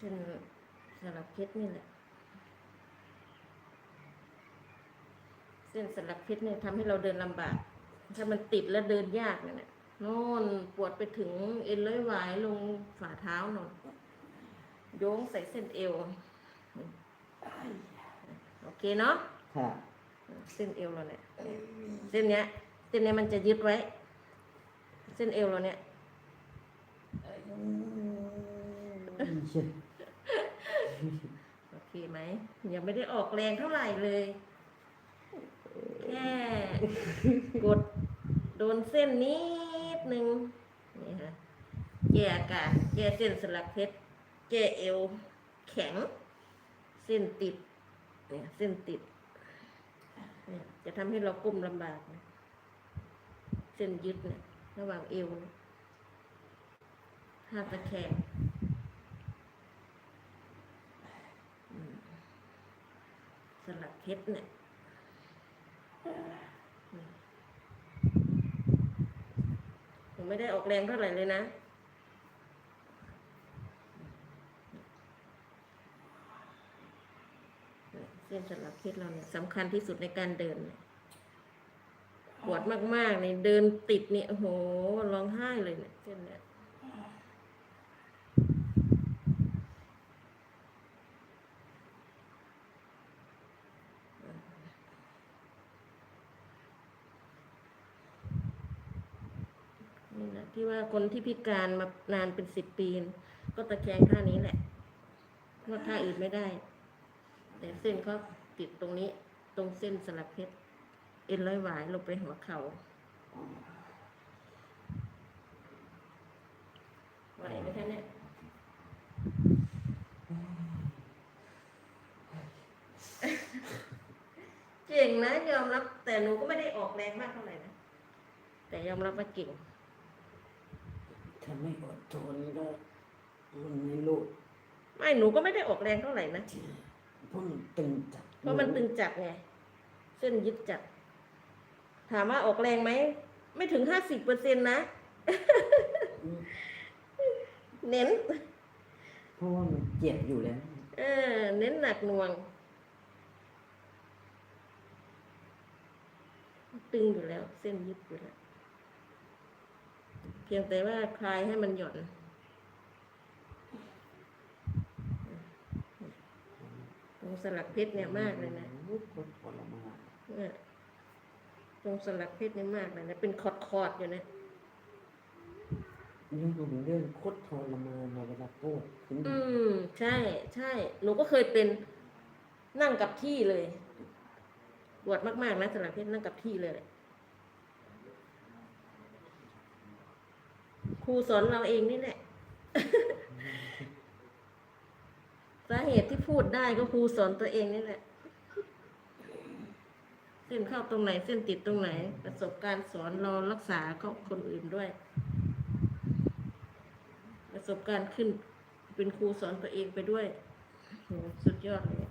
เส้นสลักเพชรนี่แหละ เส้นสลักเพชรเนี่ยทำให้เราเดินลำบาก ถ้ามันติดแล้วเดินยากเนี่ยโน่นปวดไปถึงเอ็นร้อยหวายลงฝ่าเท้าหนอนโยงใส่เส้นเอว โอเคเนาะค่ะเส้นเอวเราเนี่ยเส้นเนี้ยเส้นเนี้ยมันจะยึดไว้ เส้นเอวเราเนี่ย โอเคไหมยังไม่ได้ออกแรงเท่าไหร่เลย แค่กดโดนเส้นนิดนึงนี่ฮะแก้อาการแก้เส้นสลักเพชรแก้เอวแข็ง เส้นติดเนี่ยเส้นติดเนี่ยจะทำให้เราก้มลำบากนะเส้นยึดเนี่ยระหว่างเอวเนี่ยถ้าตะแคงอืมส ลักเพชรเนี่ยผมไม่ได้ออกแรงเท่าไหร่เลยนะ เส้นสลักเพชรเราเนี่ยสำคัญที่สุดในการเดินปวดมากๆเนี่ยเดินติดเนี่ยโอ้โหร้องไห้เลยเนี่ยเส้นเนี่ยนี่แหละ ที่ว่าคนที่พิการมานานเป็นสิบปี ก็ตะแคงท่านี้แหละเพราะท่าอื่นไม่ได้ แต่เส้นเขาติดตรงนี้ ตรงเส้นสลักเพชรเอ็นร้อยหวายลงไปหัวเขา่าไหวไหมคะเนี่ยเก่งนะยอมรับ แต่หนูก็ไม่ได้ออกแรงมากเท่าไหร่นะ แต่ยอมรับว่าเก่ง ถ้าไม่อดทนก็มันไม่รู้ ไม่หนูก็ไม่ได้ออกแรงเท่าไหร่นะเพราะมันตึงจัดเพราะมันตึงจัดไงเส้นยึดจัดถามว่าออกแรงไหมไม่ถึงห้าสิบเปอร์เซ็นต์นะ เน้นเพราะว่ามันเจ็บอยู่แล้วเออเน้นหนักหน่วง ตึงอยู่แล้ว เส้นยึดอยู่แล้วเพียงแต่ว่าคลายให้มันหย่อน ตรงสลักเพชรเนี่ยมากเลยนะวุ้ยคนทรมานเนี่ยตรงสลักเพชรเนี่ยมากเลยนะ เป็นคอร์ดคอร์ดๆอยู่นะเรื่องของเรื่องโคตรทรมานนะเวลาปวดขึ้นอืม ใช่ ใช่ หนูก็เคยเป็นนั่งกับที่เลยปวดมากๆนะสลักเพชรนั่งกับที่เลยแหละค รูสอนเราเองนี่แหละ สาเหตุที่พูดได้ก็ครูสอนตัวเองนี่แหละ เส้นเข้าตรงไหน เส้นติดตรงไหน ประสบการณ์สอนเรารักษาก็คนอื่นด้วย ประสบการณ์ขึ้น เป็นครูสอนตัวเองไปด้วยโหสุดยอดเลย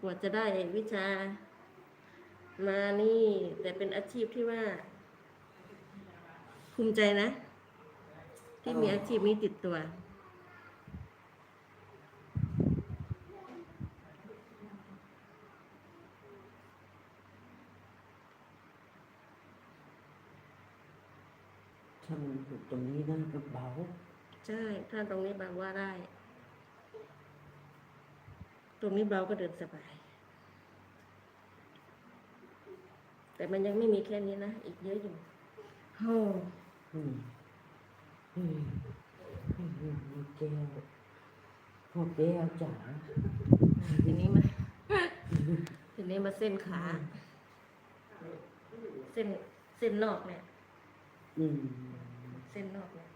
กว่าจะได้วิชามานี่ แต่เป็นอาชีพที่ว่า ภูมิใจนะ ที่มีอาชีพนี้ติดตัว ถ้ามันอยู่ตรงนี้นั่นก็เบาใช่ ถ้าตรงนี้เบาว่าได้ ตรงนี้เบาก็เดินสบาย แต่มันยังไม่มีแค่นี้นะ อีกเยอะอยู่โอ้ อืมอืมอืมแก้วพ่อแก้วจ๋าทีนี้มาทีนี้มาเส้นขา เส้นเส้นนอกเนี่ย อืมเส้นนอกเนี่ย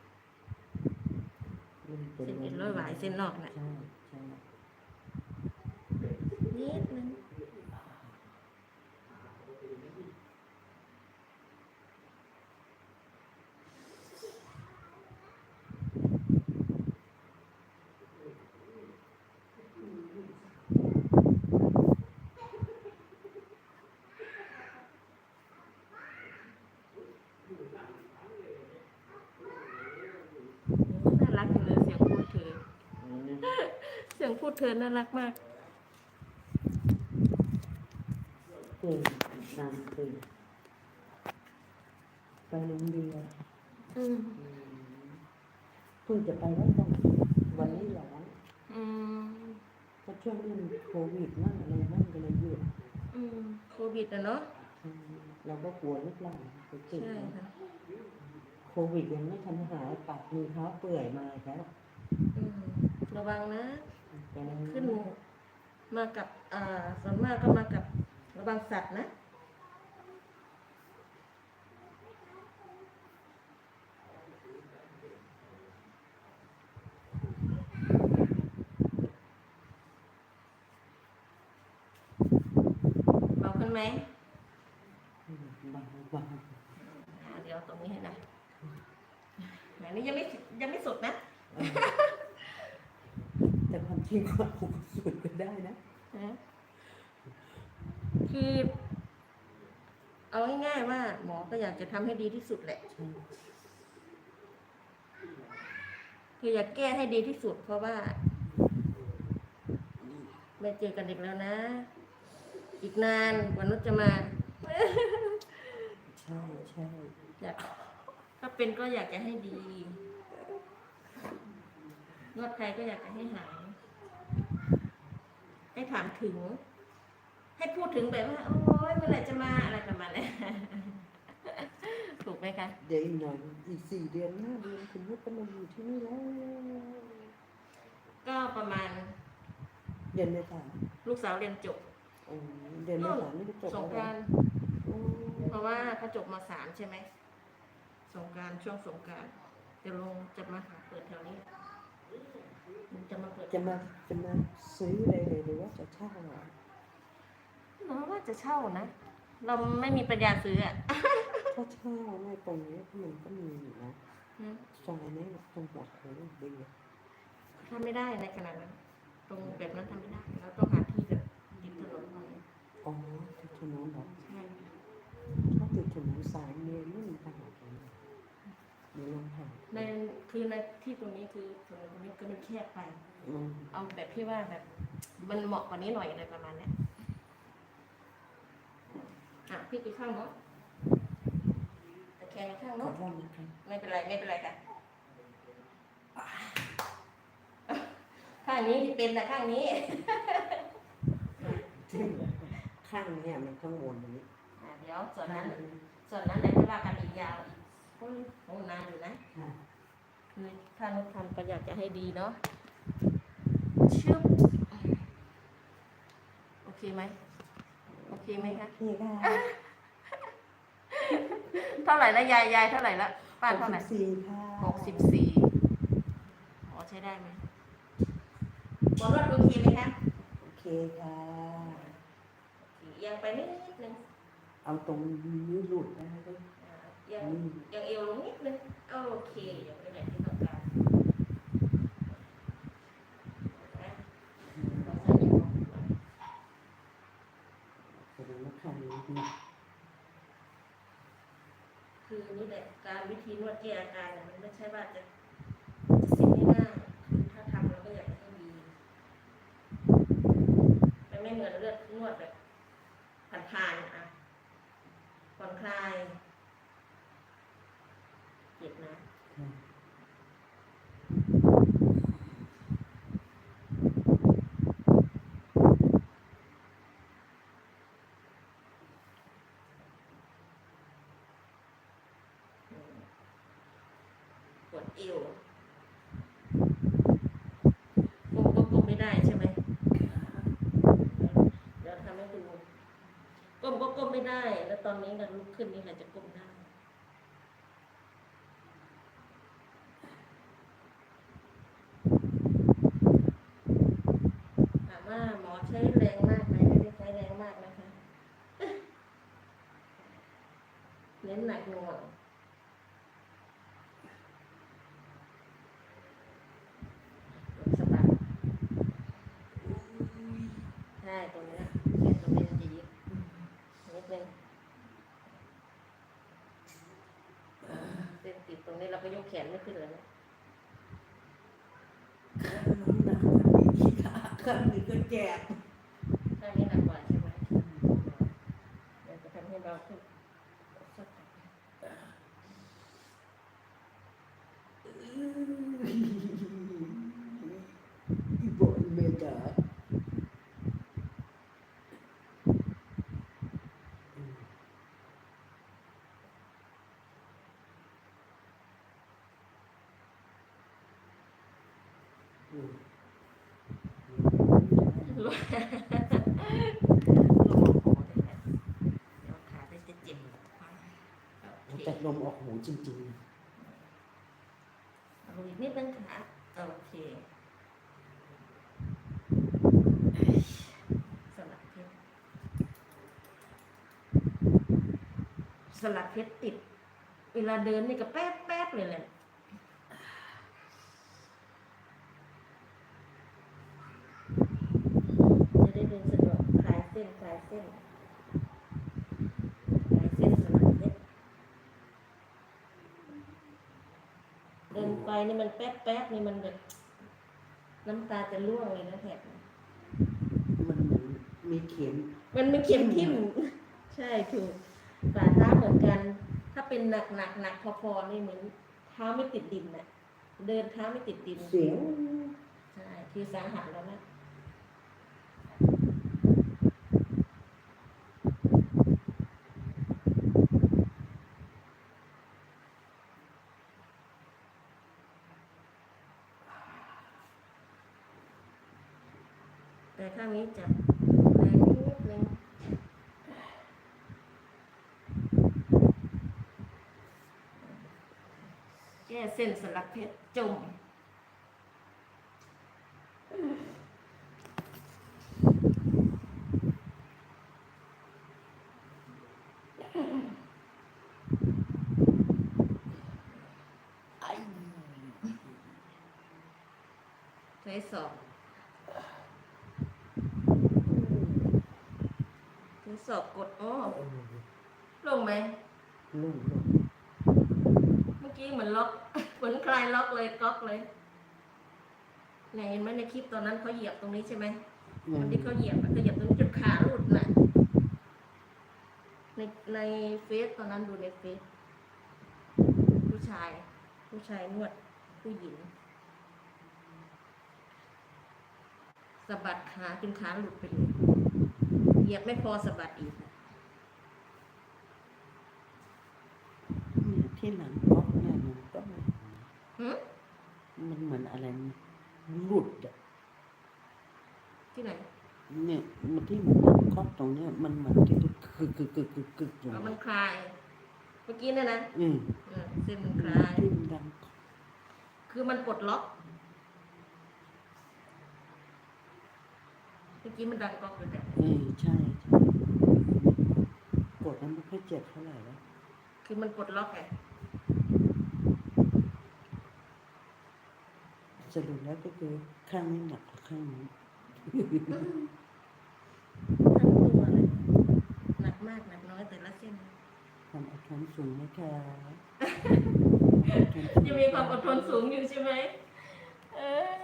เส้นเอ็นร้อยหวายเส้นนอกเนี่ยใช่ใช่นิดนึงน่ารักจังเลยเสียงพูดเธอ สียง พูดเธอน่ารักมากเก่งนานเก่งไปโรงเรียนอืมอืมเพิ่งจะไปได้ตรงวันนี้แหละอืมก็ช่วงนี้มันโควิดมั่งอะไรมั่งก็เลยหยุดอืมโควิดอะเนาะอืมเราก็กลัวลูกหลานไปติดใช่ค่ะโควิดยังไม่ทันหายปากมือเท้าเปื่อยมาแล้วอืมระวังนะไปแล้ว ขึ้นมากับอ่าส่วนมากก็มากับระวังสัตว์นะเบาขึ้นไหมอืมเบาเบาอ่าเดี๋ยวตรงนี้ให้นะแหมนี่ยังไม่ยังไม่สุดนะเออแต่ ความจริงว่าผมสุดก็ได้นะนะคือ เอาง่ายๆว่า หมอก็อยากจะทำให้ดีที่สุดแหละใช่คืออยากแก้ให้ดีที่สุด เพราะว่าไม่เจอกันอีกแล้วนะ อีกนานกว่านุชจะมาใช่ใช่อยากถ้าเป็นก็อยากจะให้ดีนวดใครก็อยากจะให้หาย ให้ถามถึง ให้พูดถึงแบบว่า โอ้ยเมื่อไหร่จะมาอะไรประมาณนี้ถูกไหมคะเดี๋ยวอีกหน่อยอีกสี่เดือนห้าเดือนคุณลูกก็มาอยู่ที่นี่แล้วก็ประมาณเดือนเมษาลูกสาวเรียนจบอ๋อเดือนเมษานี่ก็จบสงแล้วกรารโอ้เพราะว่าเขาจบมาสามใช่ไหมสงกรารช่วงสงกรารจะลงจะมาหาเปิดแถวนี้ มันจะมาเปิดจะมาจะมาซื้อเลยเลยหรือว่าจะเช่าอะเราว่าจะเช่านะ เราไม่มีปัญญาซื้ออะถ้าเช่าในตรงนี้มันก็มีอยู่นะอืมซอยนี้ตรงหัวโค้งดีอะทำไม่ได้ในขนาดนั้น ตรงแบบนั้นทำไม่ได้เราต้องหาที่แบบติดถนนหน่อยอ๋อติดถนนเหรอใช่ ถ้าติดถนนสายเมนไม่มีปัญหาเลยเดี๋ยวลองหา ในคือในที่ตรงนี้คือถนนตรงนี้ก็มันแคบไป อืมเอาแบบที่ว่าแบบ มันเหมาะกว่านี้หน่อยอะไรประมาณเนี้ยอะพี่ไปข้างเนาะแต่แคร์ข้างขอเนาะโทษนะครับไม่เป็นไรไม่เป็นไรค่ะข้างนี้ที่เป็นแต่ข้างนี้ที่ข้างเนี่ยมันข้างบนนี้อะเดี๋ยวส่วนนั้น ส่วนนั้นเดี๋ยวจะว่ากันอีกยาวอี กโอ้ยโหนานอยู่นะค่ะคือถ้านุกทำก็อยากจะให้ดีเนาะชึบโอเคไหมโอเคไหมคะนี่ค่ะเท่าไหร่แล้วยายยายเท่าไหร่แล้วป้าเท่าไหร่กสิบสี่ค่ะหกสิบสี่อ๋อใช้ได้ไหมหมอนวดโอเคไหมคะโอเคค่ะโอเคเอียังไปนิดนึงเอาตรงนี้หลุดนะคะด้ว ยอ่าเอียังนี่เอียังเอวลงนิดนึงโอเคอย่างนี้แหละที่ต้องการนะเราใส่เอวลงไป แสดงว่าข้างนี้ดี คือนี่แหละการวิธีนวดแก้อาการเนี่ยมันไม่ใช่ว่าจะจะเสร็จง่ายๆคือถ้าทำเราก็อยากจะให้ดีมันไม่เหมือนเลือดนวดแบบผ่านๆอะผ่อนคลายเจ็บนะ ค่ะ ปวด เอวก้มก็ก้มไม่ได้ใช่ไหมเดี๋ยวทำให้คุณดูก้มก็ก้มไม่ได้ แล้วตอนนี้เราลุกขึ้นนี่เราจะก้มได้ถามว่าหมอใช้แรงมากไหมไม่ได้ใช้แรงมากนะคะ เน้นหนักหน่วงสะบัดใช่ตรงนี้นะเส้นตรงนี้มันจะยึดนิดนึงเส้นติดตรงนี้เราก็ยก แขนไม่ขึ้นเลยนะน้ำหนักข้างนี้ก็เจ็บ ข้างนี้หนักกว่าใช่ไหมเดี๋ยวจะทำให้เบาขึ้นสัก อีบอนเมตาอืม ลงคอได้ไหมเดี๋ยวขาได้จะเจ็บโอเค แต่ลมออกหูจริงเอาอีกนิดนึงค่ะโอเคสลักเพชรสลักเพชรติด เวลาเดินนี่ก็แป๊บแป๊บเลยแหละจะได้เดินสะดวกคลายเส้นคลายเส้นคลายเส้นสลักเพชรเดินไปนี่มันแป๊บแป๊บนี่มันแบบน้ำตาจะร่วงเลยนะแถบนี้ๆมันเหมือนมีเข็มมันไม่เข็มทิ่มใช่ถูกฝ่าเท้าเหมือนกัน ถ้าเป็นหนักหนักหนักพอๆนี่เหมือนเท้าไม่ติดดินน่ะ เดินเท้าไม่ติดดินเสียงใช่คือสาหัสแล้วนะางนี้จะแรงนิดนึงแก้เส้นสลักเพชรจมไอ้ใช้ศอกใช้ศอกกดอ้อลงไหมลุ่มเมื่อกี้เหมือนล็อกเหมือนคลายล็อกเลยก๊อกเลยเนี่ยเห็นไหมในคลิปตอนนั้นเขาเหยียบตรงนี้ใช่ไหมอืตอมนที่เขาเหยียบอะเขาเหยียบตรงนี้จนขาหลุดน่ะในในเฟซตอนนั้นดูในเฟซผู้ชาย ผู้ชายนวดผู้หญิงสะบัดขาจนขาหลุดไปเลย เหยียบไม่พอสะบัดอีกเนี่ยที่หลังบล็อกเนี่ยมันก็หึมันเหมือนอะไรหลุดอะที่ไหนเนี่ยมันที่มันก๊อกตรงเนี้ยมันเหมือนที่กึกกึกกึกกึกกึกอยู่เอามันคลาย เมื่อกี้เนี่ยนะอืมเออเส้นมันคลายที่มันดังคือมันปลดล็อก มื่อกี้มันดังก๊อกเลยแต่เออใช่ใช่กดแล้วไม่ค่อยเจ็บเท่าไหร่แล้วคือมันปลดล็อกไงสรุปแล้วก็คือข้างนี้หนักกว่าข้างนี้ทั้งตัวเลยหนักมากหนักน้อยแต่ละเส้นความอดทนสูงนะคะจะมีความอดทนสูงอยู่ใช่ไหมเออ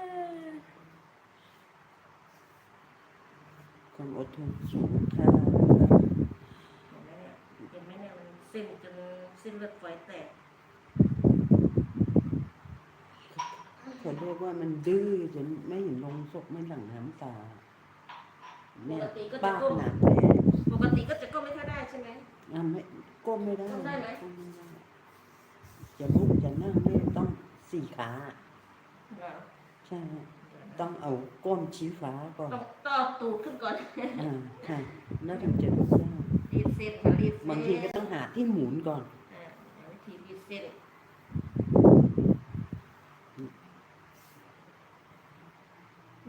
ความอดทนสูงค่ะเห็นไหมเนี่ยเห็นไหมเนี่ยมันเส้นจนเส้นเลือดฝอยแตกเขาเรียกว่ามันดื้อจนไม่เห็นลงศพไม่หลั่งน้ำตาเนี่ยป้าขนาดแม่ปกติก็จะก้มไม่ค่อยได้ใช่ไหมอะไม่ก้มไม่ได้ก้มได้ไหมก้มไม่ได้จะลุกจะนั่งเนี่ยต้องสี่ขาเหรอใช่ ต้องเอาก้นชี้ฟ้าก่อนต้องต้องเอาตูดขึ้นก่อนอ่าค่ะแล้วถึงจะลุกได้รีดเส้นค่ะรีดเส้นบางทีก็ต้องหาที่หมุนก่อนอ่าวิธีรีดเส้น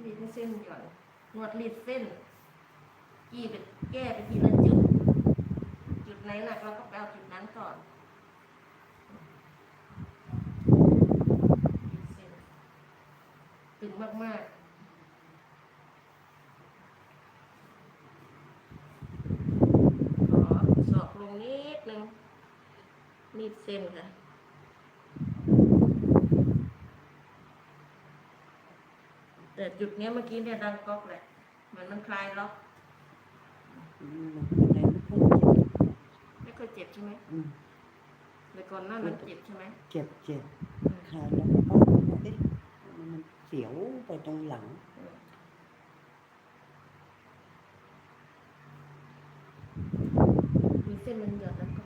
รีดให้เส้นหย่อนนวดรีดเส้นกี่ไปแก้ไปทีละจุด จุดไหนหนักเราก็ไปเอาจุดนั้นก่อนรีดเส้น ตึงมากๆขอสอกลงนิดนึงรีดเส้นค่ะแต่แต่จุดเนี้ยเมื่อกี้เนี่ยดังก๊อกแหละเหมือนมันคลายล็อกอืมมันอะไรไม่ค่อยเจ็บไม่ค่อยเจ็บใช่ไหมอืมแต่ก่อนหน้านั้นเจ็บใช่ไหมเจ็บเจ็บอืมคลายแล้วก็ป้องกันเอ๊ะมันเสียวไปตรงหลังอืมมีเส้นมันหย่อนแล้วก็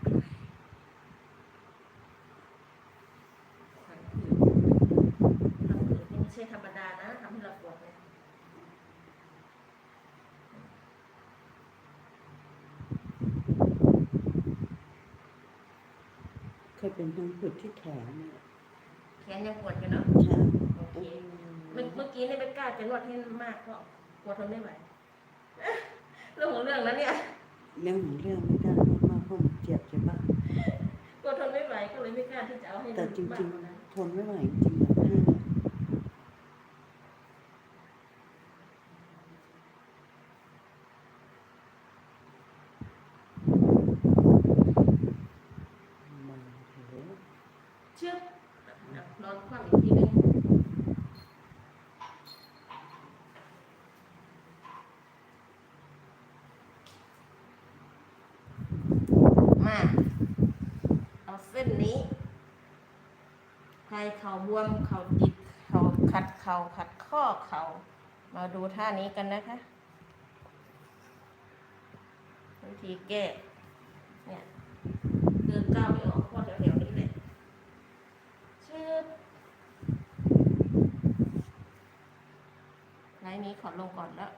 คลายทำผืนทำผืนนี่ไม่ใช่ธรรมดานะทำให้เราปวดเลยเคยเป็นทั้งผืดที่แขนเนี่ยแขนยังปวดอยู่เนาะใช่โอเคเมื่อเมื่อกี้เนี่ยไม่กล้าจะนวดให้มากเพราะกลัวทนไม่ไหวเรื่องของเรื่องนะเนี่ยเรื่องของเรื่องไม่ได้มากเพราะมันเจ็บใช่ปะกลัวทนไม่ไหวก็เลยไม่กล้าที่จะเอาให้แต่จมากริงกว่านั้น ๆ ทนไม่ไหวจริงๆแบบ มาก เอาเส้นนี้ ใครเขาบวมเขาติดเขาขัดเขาขัดข้อเขามาดูท่านี้กันนะคะ วิธีแก้เนี่ยเดินก้าวไม่ออกก็แถวๆนี้เลยชื่อไลน์นี้ขอลงก่อนแล้ว